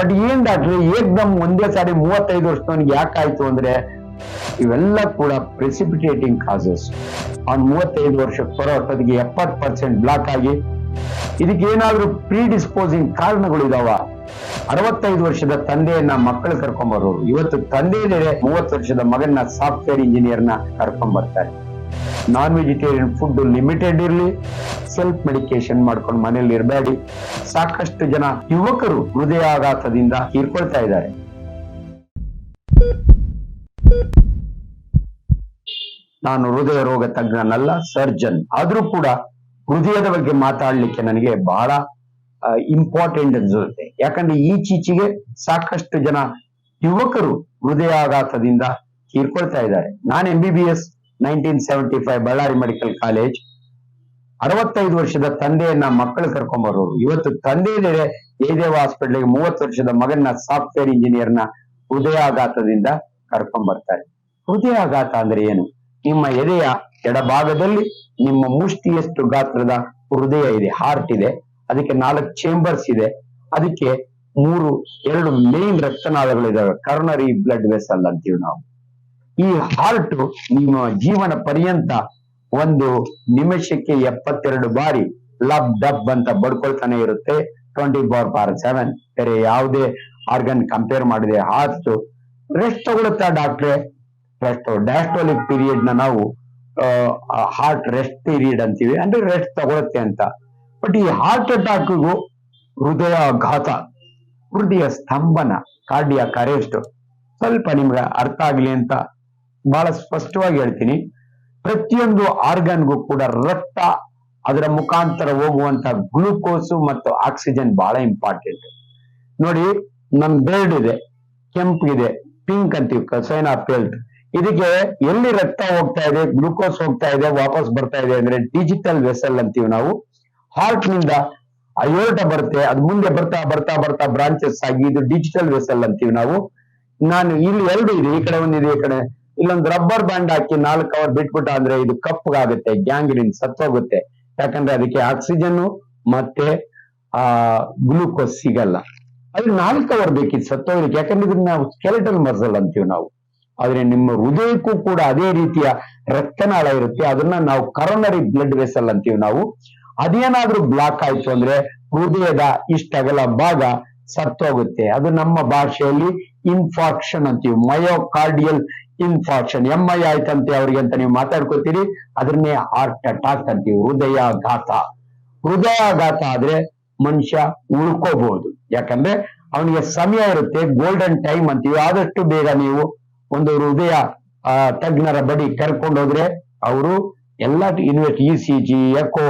But ಏನ್ ಡಾಕ್ಟ್ರಿ, ಏಕ್ದಮ್ ಒಂದೇ ಸಾರಿ ಮೂವತ್ತೈದು ವರ್ಷದವನಿಗೆ ಯಾಕಾಯ್ತು ಅಂದ್ರೆ, ಇವೆಲ್ಲ ಕೂಡ ಪ್ರೆಸಿಪಿಟೇಟಿಂಗ್ ಕಾಸಸ್ ಅವ್ನ್ ಮೂವತ್ತೈದು ವರ್ಷಕ್ಕೆ ಬರೋ ಅಷ್ಟೊತ್ತಿಗೆ ಎಪ್ಪತ್ತು ಪರ್ಸೆಂಟ್ ಬ್ಲಾಕ್ ಆಗಿ ಇದಕ್ಕೆ ಏನಾದ್ರೂ ಪ್ರೀಡಿಸ್ಪೋಸಿಂಗ್ ಕಾರಣಗಳು ಇದಾವ ಅರವತ್ತೈದು ವರ್ಷದ ತಂದೆಯನ್ನ ಮಕ್ಕಳು ಕರ್ಕೊಂಬರೋರು. ಇವತ್ತು ತಂದೆಯೇ ಮೂವತ್ತು ವರ್ಷದ ಮಗನ್ನ ಸಾಫ್ಟ್ವೇರ್ ಇಂಜಿನಿಯರ್ನ ಕರ್ಕೊಂಡ್ ಬರ್ತಾರೆ ನಾನ್ ವೆಜಿಟೇರಿಯನ್ ಫುಡ್ ಲಿಮಿಟೆಡ್ ಇರ್ಲಿ ಸೆಲ್ಫ್ ಮೆಡಿಕೇಶನ್ ಮಾಡ್ಕೊಂಡು ಮನೇಲಿ ಇರಬೇಡಿ. ಸಾಕಷ್ಟು ಜನ ಯುವಕರು ಹೃದಯಾಘಾತದಿಂದ ತೀರ್ಕೊಳ್ತಾ ಇದ್ದಾರೆ. ನಾನು ಹೃದಯ ರೋಗ ತಜ್ಞನಲ್ಲ ಸರ್ಜನ್ ಆದ್ರೂ ಕೂಡ ಹೃದಯದ ಬಗ್ಗೆ ಮಾತಾಡ್ಲಿಕ್ಕೆ ನನಗೆ ಬಹಳ ಇಂಪಾರ್ಟೆಂಟ್ ಅನ್ಸುತ್ತೆ ಯಾಕಂದ್ರೆ ಈಚೀಚೆಗೆ ಸಾಕಷ್ಟು ಜನ ಯುವಕರು ಹೃದಯಾಘಾತದಿಂದ ತೀರ್ಕೊಳ್ತಾ ಇದ್ದಾರೆ. ನಾನು M B B S nineteen seventy five Bellary medical college ಅರವತ್ತೈದು ವರ್ಷದ ತಂದೆಯನ್ನ ಮಕ್ಕಳು ಕರ್ಕೊಂಬರೋರು ಇವತ್ತು ತಂದೆ ಜಯದೇವ ಹಾಸ್ಪಿಟ್ಲಿಗೆ ಮೂವತ್ತು ವರ್ಷದ ಮಗನ ಸಾಫ್ಟ್ವೇರ್ ಇಂಜಿನಿಯರ್ನ ಹೃದಯಾಘಾತದಿಂದ ಕರ್ಕೊಂಡ್ ಬರ್ತಾರೆ. ಹೃದಯಾಘಾತ ಅಂದ್ರೆ ಏನು? ನಿಮ್ಮ ಎದೆಯ ಎಡಭಾಗದಲ್ಲಿ ನಿಮ್ಮ ಮುಷ್ಟಿಯಷ್ಟು ಗಾತ್ರದ ಹೃದಯ ಇದೆ ಹಾರ್ಟ್ ಇದೆ. ಅದಕ್ಕೆ ನಾಲ್ಕು ಚೇಂಬರ್ಸ್ ಇದೆ. ಅದಕ್ಕೆ ಮೂರು, ಎರಡು ಮೇನ್ ರಕ್ತನಾಳಗಳಿದಾವೆ. ಕರ್ನರಿ ಬ್ಲಡ್ ವೆಸಲ್ ಅಂತೀವಿ ನಾವು. ಈ ಹಾರ್ಟ್ ನಿಮ್ಮ ಜೀವನ ಪರ್ಯಂತ ಒಂದು ನಿಮಿಷಕ್ಕೆ ಎಪ್ಪತ್ತೆರಡು ಬಾರಿ ಲಬ್ ಡಬ್ ಅಂತ ಬಡ್ಕೊಳ್ತಾನೆ ಇರುತ್ತೆ. ಟ್ವೆಂಟಿ ಫೋರ್ ಬಾರ್ ಸೆವೆನ್ ಬೇರೆ ಯಾವುದೇ ಆರ್ಗನ್ ಕಂಪೇರ್ ಮಾಡಿದೆ ಹಾರ್ಟ್ ರೆಸ್ಟ್ ತಗೊಳುತ್ತಾ ಡಾಕ್ಟ್ರೆ ರೆಸ್ಟ್ ಡಯಾಸ್ಟೋಲಿಕ್ ಪೀರಿಯಡ್ನ ನಾವು ಹಾರ್ಟ್ ರೆಸ್ಟ್ ಪೀರಿಯಡ್ ಅಂತೀವಿ. ಅಂದ್ರೆ ರೆಸ್ಟ್ ತಗೊಳುತ್ತೆ ಅಂತ. ಬಟ್ ಈ ಹಾರ್ಟ್ ಅಟ್ಯಾಕ್ಗೂ ಹೃದಯಾಘಾತ, ಹೃದಯ ಸ್ತಂಭನ ಕಾರ್ಡಿಯಾ ಕರೆಸ್ಟ್ ಸ್ವಲ್ಪ ನಿಮ್ಗೆ ಅರ್ಥ ಆಗ್ಲಿ ಅಂತ ಬಹಳ ಸ್ಪಷ್ಟವಾಗಿ ಹೇಳ್ತೀನಿ. ಪ್ರತಿಯೊಂದು ಆರ್ಗನ್ಗೂ ಕೂಡ ರಕ್ತ ಅದರ ಮುಖಾಂತರ ಹೋಗುವಂತ ಗ್ಲೂಕೋಸು ಮತ್ತು ಆಕ್ಸಿಜನ್ ಬಹಳ ಇಂಪಾರ್ಟೆಂಟ್. ನೋಡಿ, ನಮ್ ಬ್ಲಡ್ ಇದೆ ಕೆಂಪಿದೆ ಪಿಂಕ್ ಅಂತೀವಿ ಕಸೈನ್ ಆಫ್ ಹೆಲ್ತ್. ಇದಕ್ಕೆ ಎಲ್ಲಿ ರಕ್ತ ಹೋಗ್ತಾ ಇದೆ, ಗ್ಲೂಕೋಸ್ ಹೋಗ್ತಾ ಇದೆ, ವಾಪಸ್ ಬರ್ತಾ ಇದೆ ಅಂದ್ರೆ ಡಿಜಿಟಲ್ ವೆಸಲ್ ಅಂತೀವಿ ನಾವು. ಹಾರ್ಟ್ನಿಂದ ಅಯೋಟ ಬರುತ್ತೆ, ಅದು ಮುಂದೆ ಬರ್ತಾ ಬರ್ತಾ ಬರ್ತಾ ಬ್ರಾಂಚಸ್ ಆಗಿ ಇದು ಡಿಜಿಟಲ್ ವೆಸಲ್ ಅಂತೀವಿ ನಾವು. ನಾನು ಇಲ್ಲಿ ಎರಡು ಇದೆ, ಈ ಕಡೆ ಒಂದಿದೆ ಈ ಕಡೆ ಇಲ್ಲೊಂದು ರಬ್ಬರ್ ಬ್ಯಾಂಡ್ ಹಾಕಿ ನಾಲ್ಕು ಅವರ್ ಬಿಟ್ಬಿಟ್ಟ ಅಂದ್ರೆ ಇದು ಕಪ್ಪಗಾಗುತ್ತೆ ಗ್ಯಾಂಗ್ರಿನ್ ಸತ್ತೋಗುತ್ತೆ. ಯಾಕಂದ್ರೆ ಅದಕ್ಕೆ ಆಕ್ಸಿಜನ್ ಮತ್ತೆ, ಆ ಗ್ಲೂಕೋಸ್ ಸಿಗಲ್ಲ. ಅದ್ರ ನಾಲ್ಕು ಅವರ್ ಬೇಕಿತ್ತು ಸತ್ತೋಗ್ಲಿಕ್ಕೆ. ಯಾಕಂದ್ರೆ ಇದನ್ನ ನಾವು ಸ್ಕೆಲೆಟಲ್ ಮಸಲ್ ಅಂತೀವಿ ನಾವು. ಆದ್ರೆ ನಿಮ್ಮ ಹೃದಯಕ್ಕೂ ಕೂಡ ಅದೇ ರೀತಿಯ ರಕ್ತನಾಳ ಇರುತ್ತೆ. ಅದನ್ನ ನಾವು ಕರೋನರಿ ಬ್ಲಡ್ ವೆಸಲ್ ಅಂತೀವಿ ನಾವು. ಅದೇನಾದ್ರೂ ಬ್ಲಾಕ್ ಆಯ್ತು ಅಂದ್ರೆ ಹೃದಯದ ಇಷ್ಟಗಲ ಭಾಗ ಸತ್ತೋಗುತ್ತೆ. ಅದು ನಮ್ಮ ಭಾಷೆಯಲ್ಲಿ ಇನ್ಫಾಕ್ಷನ್ ಅಂತೀವಿ. ಮಯೋಕಾರ್ಡಿಯಲ್ ಇನ್ಫಾಕ್ಷನ್ ಎಂ ಐ ಆಯ್ತಂತೆ ಅವ್ರಿಗೆ ಅಂತ ನೀವು ಮಾತಾಡ್ಕೋತೀರಿ ಅದನ್ನೇ ಹಾರ್ಟ್ ಅಟ್ಯಾಕ್ ಅಂತೀವಿ, ಹೃದಯಾಘಾತ. ಹೃದಯಾಘಾತ ಆದ್ರೆ ಮನುಷ್ಯ ಉಳ್ಕೋಬಹುದು ಯಾಕಂದ್ರೆ ಅವನಿಗೆ ಸಮಯ ಇರುತ್ತೆ ಗೋಲ್ಡನ್ ಟೈಮ್ ಅಂತೀವಿ. ಆದಷ್ಟು ಬೇಗ ನೀವು ಒಂದು ಹೃದಯ ತಜ್ಞರ ಬಡಿ ಕರ್ಕೊಂಡು ಹೋದ್ರೆ ಅವರು ಎಲ್ಲ invest E C G echo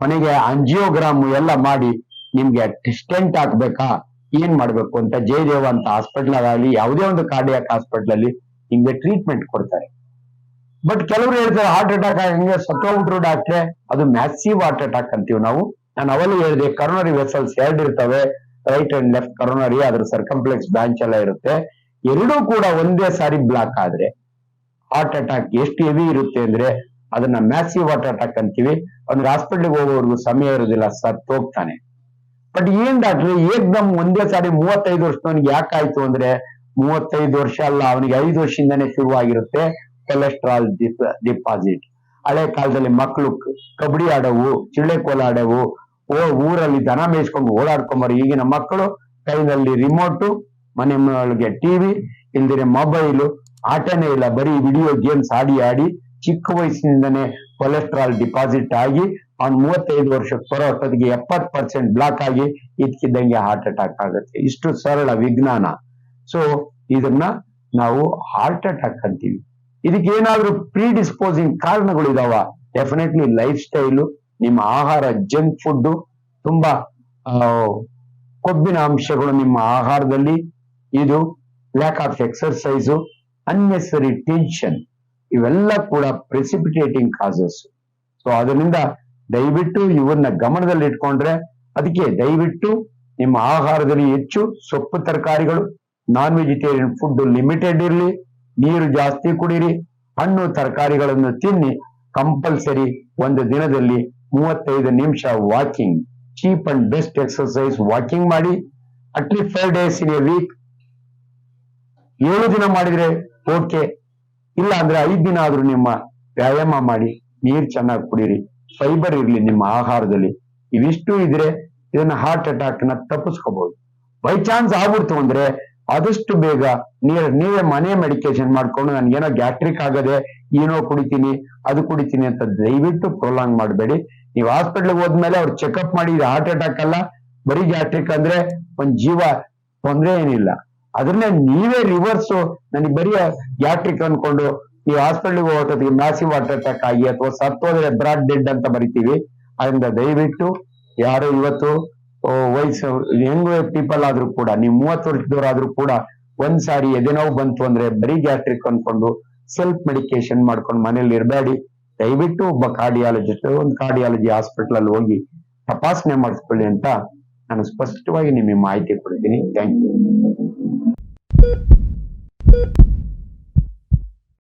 ಕೊನೆಗೆ ಅಂಜಿಯೋಗ್ರಾಮ್ ಎಲ್ಲ ಮಾಡಿ ನಿಮ್ಗೆ ಸ್ಟೆಂಟ್ ಹಾಕ್ಬೇಕಾ? ಏನ್ ಮಾಡ್ಬೇಕು ಅಂತ ಜಯದೇವ ಅಂತ ಹಾಸ್ಪಿಟಲ್ ಆಗಲಿ ಯಾವುದೇ ಒಂದು ಕಾರ್ಡಿಯಾಕ್ ಹಾಸ್ಪಿಟಲ್ ಅಲ್ಲಿ ನಿಮ್ಗೆ ಟ್ರೀಟ್ಮೆಂಟ್ ಕೊಡ್ತಾರೆ. ಬಟ್ ಕೆಲವರು ಹೇಳ್ತಾರೆ ಹಾರ್ಟ್ ಅಟ್ಯಾಕ್ ಆಗಂಗೆ ಸತ್ತೋಗ್ಬಿಟ್ರು ಡಾಕ್ಟ್ರೆ ಅದು ಮ್ಯಾಸಿವ್ ಹಾರ್ಟ್ ಅಟ್ಯಾಕ್ ಅಂತೀವಿ ನಾವು. ನಾನು ಅವಲ್ಲಿ ಹೇಳಿದೆ ಕರೋನರಿ ವೆಸಲ್ಸ್ ಎರಡು ಇರ್ತವೆ. ರೈಟ್ ಅಂಡ್ ಲೆಫ್ಟ್ ಕರೋನರಿ ಅದ್ರ ಸರ್ಕಂಪ್ಲೆಕ್ಸ್ ಬ್ರಾಂಚ್ ಎಲ್ಲ ಇರುತ್ತೆ. ಎರಡೂ ಕೂಡ ಒಂದೇ ಸಾರಿ ಬ್ಲಾಕ್ ಆದ್ರೆ ಹಾರ್ಟ್ ಅಟ್ಯಾಕ್ ಎಷ್ಟು ಹೆವಿ ಇರುತ್ತೆ ಅಂದ್ರೆ, ಅದನ್ನ ಮ್ಯಾಸಿವ್ ಹಾರ್ಟ್ ಅಟ್ಯಾಕ್ ಅಂತೀವಿ. ಅವ್ನಿಗೆ ಹಾಸ್ಪಿಟ್ಲಿಗೆ ಹೋಗೋವರೆಗೂ ಸಮಯ ಇರೋದಿಲ್ಲ ಸತ್ ಹೋಗ್ತಾನೆ ಬಟ್ ಏನ್ ಡಾಕ್ಟ್ರೆ ಏಕ್ದಮ್ ಒಂದೇ ಸಾರಿ ಮೂವತ್ತೈದು ವರ್ಷದವನಿಗೆ ಯಾಕಾಯ್ತು ಅಂದ್ರೆ ಮೂವತ್ತೈದು ವರ್ಷ ಅಲ್ಲ, ಅವನಿಗೆ ಐದು ವರ್ಷದಿಂದನೇ ಶುರುವಾಗಿರುತ್ತೆ ಕೊಲೆಸ್ಟ್ರಾಲ್ ಡಿಪಾಸಿಟ್ ಹಳೆ ಕಾಲದಲ್ಲಿ ಮಕ್ಕಳು ಕಬಡ್ಡಿ ಆಡವು, ಚಿಳ್ಳೆ ಆಡವು, ಓ, ಊರಲ್ಲಿ ದನ ಮೇಯಿಸ್ಕೊಂಡು ಓಡಾಡ್ಕೊಂಬರು. ಈಗಿನ ಮಕ್ಕಳು ಕೈನಲ್ಲಿ ರಿಮೋಟು ಮನೆ ಒಳಗೆ ಟಿವಿ ಇಲ್ದಿರ ಮೊಬೈಲು ಆಟನೇ ಇಲ್ಲ. ಬರೀ ವಿಡಿಯೋ ಗೇಮ್ಸ್ ಆಡಿ ಆಡಿ ಚಿಕ್ಕ ವಯಸ್ಸಿನಿಂದನೇ ಕೊಲೆಸ್ಟ್ರಾಲ್ ಡಿಪಾಸಿಟ್ ಆಗಿ, ಅವ್ನು ಮೂವತ್ತೈದು ವರ್ಷಕ್ಕೆ ಬರೋ ಅಷ್ಟೊತ್ತಿಗೆ ಎಪ್ಪತ್ತು ಪರ್ಸೆಂಟ್ ಬ್ಲಾಕ್ ಆಗಿ ಇದ್ಕಿದ್ದಂಗೆ ಹಾರ್ಟ್ ಅಟ್ಯಾಕ್ ಆಗುತ್ತೆ. ಇಷ್ಟು ಸರಳ ವಿಜ್ಞಾನ. ಸೊ ಇದನ್ನ ನಾವು ಹಾರ್ಟ್ ಅಟ್ಯಾಕ್ ಅಂತೀವಿ. ಇದಕ್ಕೆ ಏನಾದ್ರೂ ಪ್ರೀಡಿಸ್ಪೋಸಿಂಗ್ ಕಾರಣಗಳು ಇದಾವ ಡೆಫಿನೆಟ್ಲಿ ಲೈಫ್ ಸ್ಟೈಲು ನಿಮ್ಮ ಆಹಾರ ಜಂಕ್ ಫುಡ್ ತುಂಬಾ ಕೊಬ್ಬಿನ ಅಂಶಗಳು ನಿಮ್ಮ ಆಹಾರದಲ್ಲಿ. ಇದು lack of exercise unnecessary tension ಇವೆಲ್ಲ ಕೂಡ ಪ್ರೆಸಿಪಿಟೇಟಿಂಗ್ ಕಾಸಸ್ ಸೊ ಅದರಿಂದ ದಯವಿಟ್ಟು ಇವನ್ನ ಗಮನದಲ್ಲಿ ಇಟ್ಕೊಂಡ್ರೆ ಅದಕ್ಕೆ ದಯವಿಟ್ಟು ನಿಮ್ಮ ಆಹಾರದಲ್ಲಿ ಹೆಚ್ಚು ಸೊಪ್ಪು ತರಕಾರಿಗಳು ನಾನ್ ವೆಜಿಟೇರಿಯನ್ ಫುಡ್ ಲಿಮಿಟೆಡ್ ಇರಲಿ, ನೀರು ಜಾಸ್ತಿ ಕುಡೀರಿ, ಹಣ್ಣು, ತರಕಾರಿಗಳನ್ನು ತಿನ್ನಿ ಕಂಪಲ್ಸರಿ ಒಂದು ದಿನದಲ್ಲಿ ಮೂವತ್ತೈದು ನಿಮಿಷ walking cheap and best exercise walking ಮಾಡಿ at least five days in a week ಏಳು ದಿನ ಮಾಡಿದ್ರೆ ಓಕೆ ಇಲ್ಲ ಅಂದ್ರೆ ಐದ್ ದಿನ ಆದ್ರೂ ನಿಮ್ಮ ವ್ಯಾಯಾಮ ಮಾಡಿ, ನೀರ್ ಚೆನ್ನಾಗಿ ಕುಡೀರಿ. ಫೈಬರ್ ಇರಲಿ ನಿಮ್ಮ ಆಹಾರದಲ್ಲಿ. ಇವಿಷ್ಟು ಇದ್ರೆ ಇದನ್ನ ಹಾರ್ಟ್ ಅಟ್ಯಾಕ್ನ ತಪ್ಪಿಸ್ಕೋಬಹುದು ಬೈ ಚಾನ್ಸ್ ಆಗ್ಬಿಡ್ತು ಅಂದ್ರೆ ಆದಷ್ಟು ಬೇಗ ನೀರ್, ನೀವೇ ಮನೆ ಮೆಡಿಕೇಶನ್ ಮಾಡ್ಕೊಂಡು ನನ್ಗೇನೋ ಗ್ಯಾಟ್ರಿಕ್ ಆಗದೆ ಏನೋ ಕುಡಿತೀನಿ, ಅದು ಕುಡಿತೀನಿ ಅಂತ ದಯವಿಟ್ಟು ಪ್ರೊಲಾಂಗ್ ಮಾಡಬೇಡಿ. ನೀವು ಹಾಸ್ಪಿಟ್ಲ್ಗೆ ಹೋದ್ಮೇಲೆ ಅವ್ರು ಚೆಕಪ್ ಮಾಡಿ ಹಾರ್ಟ್ ಅಟ್ಯಾಕ್ ಅಲ್ಲ, ಬರೀ ಗ್ಯಾಟ್ರಿಕ್ ಅಂದ್ರೆ ಒಂದ್ ಜೀವ, ತೊಂದ್ರೆ ಏನಿಲ್ಲ. ಅದನ್ನೇ ನೀವೇ ರಿವರ್ಸ್ ನನಗೆ ಬರೀ ಗ್ಯಾಟ್ರಿಕ್ ಅನ್ಕೊಂಡು ನೀವು ಹಾಸ್ಪಿಟ್ಲ್ಗೆ ಹೋಗೋದಕ್ಕೆ ಮ್ಯಾಸಿವ್ ಹಾರ್ಟ್ ಅಟ್ಯಾಕ್ ಆಗಿ ಅಥವಾ ಸತ್ತೋದ್ರೆ ಬ್ರಾಡ್ ಡೆಡ್ ಅಂತ ಬರಿತೀವಿ. ಅದರಿಂದ ದಯವಿಟ್ಟು ಯಾರು ಇವತ್ತು ವಯಸ್ಸು ಯಂಗ್ ಪೀಪಲ್ ಆದ್ರೂ ಕೂಡ, ನೀವು ಮೂವತ್ತು ವರ್ಷದವ್ರು ಆದ್ರೂ ಕೂಡ, ಒಂದ್ ಸಾರಿ ಎದೆನೋವು ಬಂತು ಅಂದ್ರೆ ಬರೀ ಗ್ಯಾಸ್ಟ್ರಿಕ್ ಅನ್ಕೊಂಡು ಸೆಲ್ಫ್ ಮೆಡಿಕೇಶನ್ ಮಾಡ್ಕೊಂಡು ಮನೇಲಿ ಇರಬೇಡಿ. ದಯವಿಟ್ಟು ಒಬ್ಬ ಕಾರ್ಡಿಯಾಲಜಿಸ್ಟ್ ಒಂದು ಕಾರ್ಡಿಯಾಲಜಿ ಹಾಸ್ಪಿಟಲ್ ಅಲ್ಲಿ ಹೋಗಿ ತಪಾಸಣೆ ಮಾಡಿಸ್ಕೊಳ್ಳಿ ಅಂತ ನಾನು ಸ್ಪಷ್ಟವಾಗಿ ನಿಮಗೆ ಮಾಹಿತಿ ಕೊಡ್ತೀನಿ. Thank you